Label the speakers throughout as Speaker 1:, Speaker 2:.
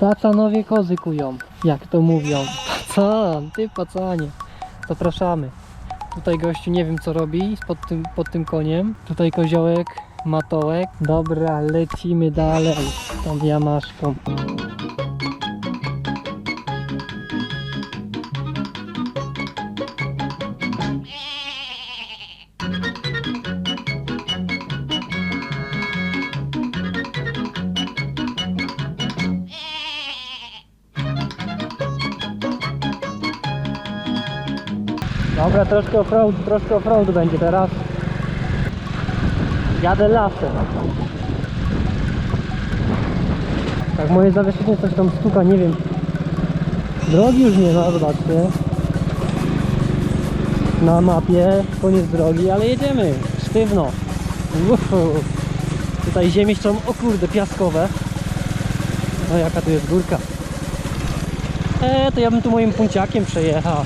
Speaker 1: Pacanowie kozy kują, jak to mówią. Pacan, ty pacanie. Zapraszamy. Tutaj gościu nie wiem co robi pod tym, pod tym koniem. Tutaj koziołek, matołek. Dobra, lecimy dalej tą jamaszką. Dobra, troszkę offroad, troszkę offroad będzie teraz. Jadę lasem. Tak, moje zawieszenie coś tam stuka, nie wiem. Drogi już nie ma, zobaczcie. Na mapie koniec drogi, ale jedziemy. Sztywno. Tutaj ziemię są, o kurde, piaskowe. No jaka tu jest górka. E, to ja bym tu moim punciakiem przejechał.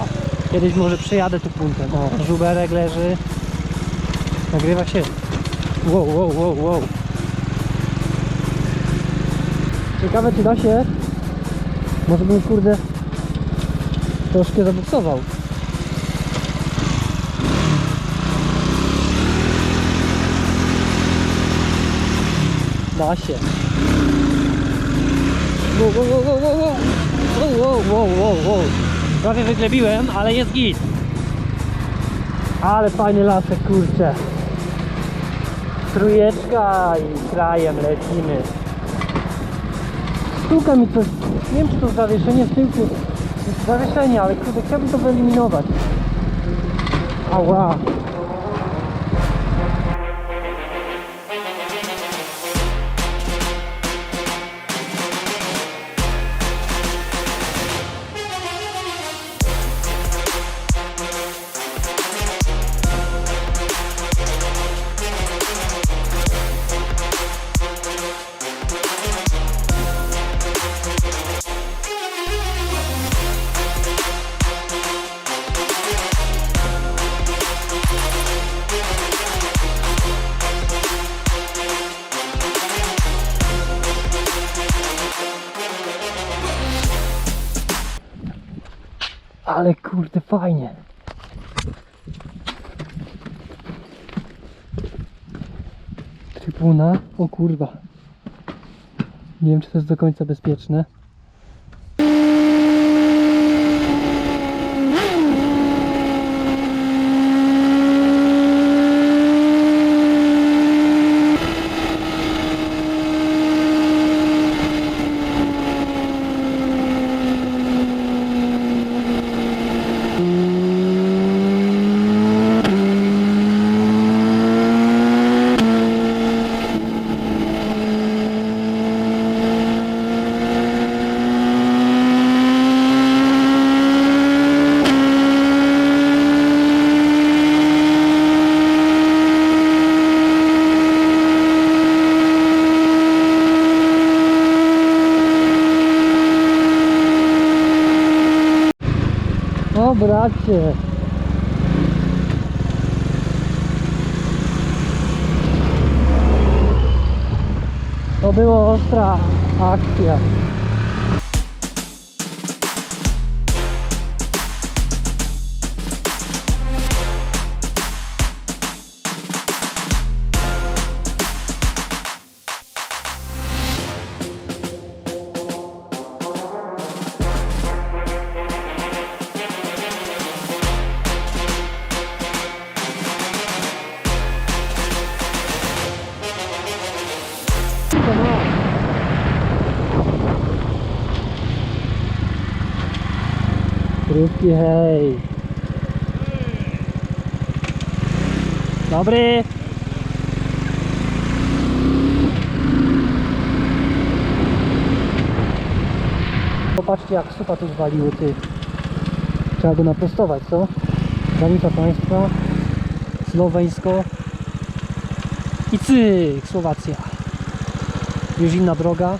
Speaker 1: Kiedyś może przejadę tu puntem. O, żuberek leży. Nagrywa się. Wow, wow, wow, wow. Ciekawe czy da się. Może bym kurde troszkę zabuksował. Da się. Wow, wow, wow, wow, wow. Wow, wow, wow, wow, wow. Prawie wyglebiłem, ale jest git. Ale fajny lasek, kurczę. Trójeczka i krajem lecimy. Stuka mi coś, nie wiem czy to zawieszenie w tyłku, zawieszenie, ale kurde, chciałbym to wyeliminować. Ała. Ale kurde, fajnie. Trybuna, o kurwa. Nie wiem, czy to jest do końca bezpieczne. O bracie. To była ostra akcja. Krótki hej. Dobry. Popatrzcie jak supa tu zwaliły ty. Trzeba go naprostować, co? Granica państwa. Słoweńsko. I cyk, Słowacja. Już inna droga.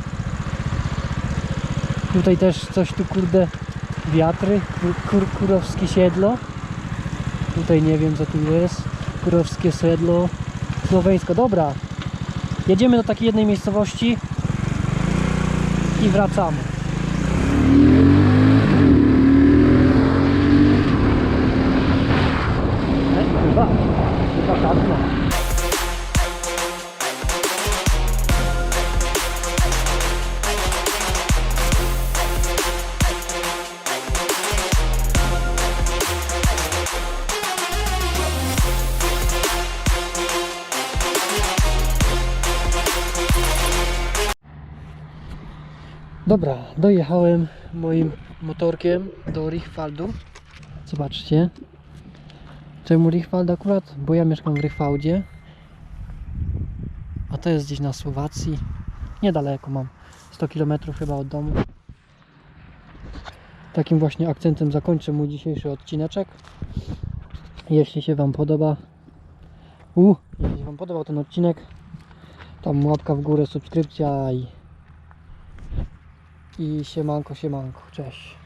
Speaker 1: Tutaj też coś tu kurde wiatry, kur, kur, kurowskie siedlo. Tutaj nie wiem co tu jest. Kurowskie siedlo. Słoweńsko, dobra. Jedziemy do takiej jednej miejscowości i wracamy. Dobra, dojechałem moim motorkiem do Richwaldu. Zobaczcie. Czemu Richwald akurat? Bo ja mieszkam w Richwaldzie. A to jest gdzieś na Słowacji. Niedaleko mam. 100 km chyba od domu. Takim właśnie akcentem zakończę mój dzisiejszy odcineczek. Jeśli się Wam podoba, u, jeśli Wam podobał ten odcinek, tam łapka w górę, subskrypcja i i siemanko, siemanko, cześć.